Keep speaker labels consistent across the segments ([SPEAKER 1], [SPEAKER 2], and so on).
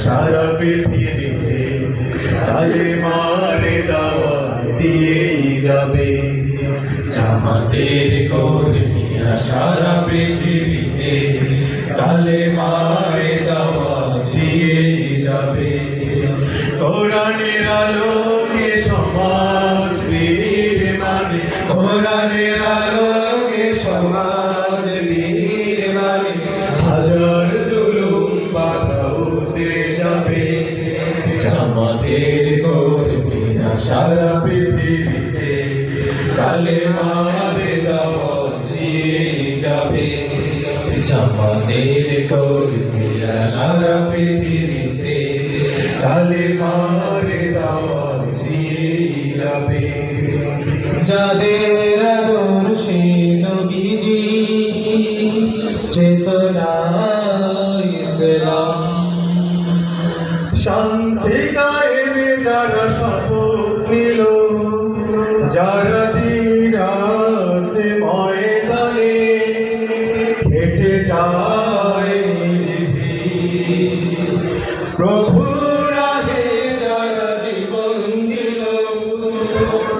[SPEAKER 1] সারা পৃথিবীতে তারে মারে দাওয়াত দিয়েই যাবে জামাতের কর্মীরা সারা পৃথিবীতে কালে মারে দাওয়াত দিয়েই যাবে। কোরআনের আলোকে সমাজ বীর কোরআনের আলোকে সমাজ বীর হাজার জুলুম বাধা যাবে। জামাতের কর্মীরা সারা পৃথিবীতে কালে মারে দাওয়াত দিয়ে যাবে। জামাতের সারা পৃথিবীতে কালে মারে দাওয়াত দিয়ে যাবে।
[SPEAKER 2] যাদের আদর্শে নবীজি চেতনা ইসলাম।
[SPEAKER 1] শান্তি কায়েমে যারা শপথ নিল যারা দিন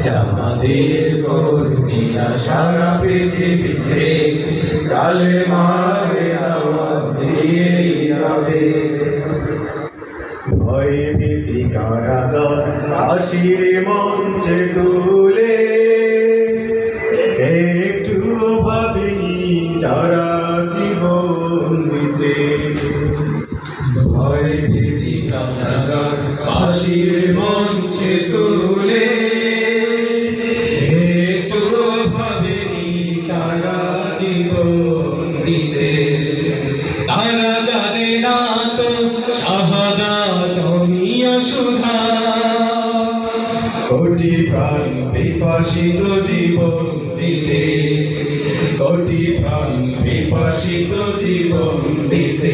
[SPEAKER 1] জামাতের কর্মীরা সারা পৃথিবীতে, কালে মারে যাবে। ভয় ভীতি কারাগার হাসির মঞ্চে তুলে। একটু ভাবিনি যারা জীবন দিতে। ভয় ভীতি কারাগার হাসির মঞ্চে তুলে। কোটি প্রাণ বিপাসিত জীবন দিতে কোটি প্রাণ বিপাসিত জীবন দিতে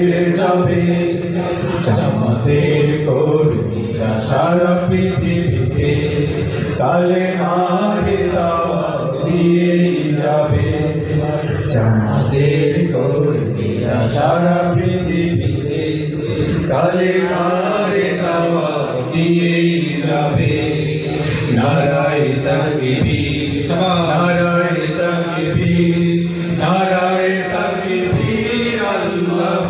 [SPEAKER 1] উতরে যাবে। জামাতের কর্মীরা সারা পৃথিবীতে কালে মারে দিয়ে যাবে। জামাতের কর্মীরা সারা পৃথিবীতে কালে মারে দিয়ে যাবে। নারায় তাকবীর নারায় তাকবীর নারায় তাকবীর, আল্লাহু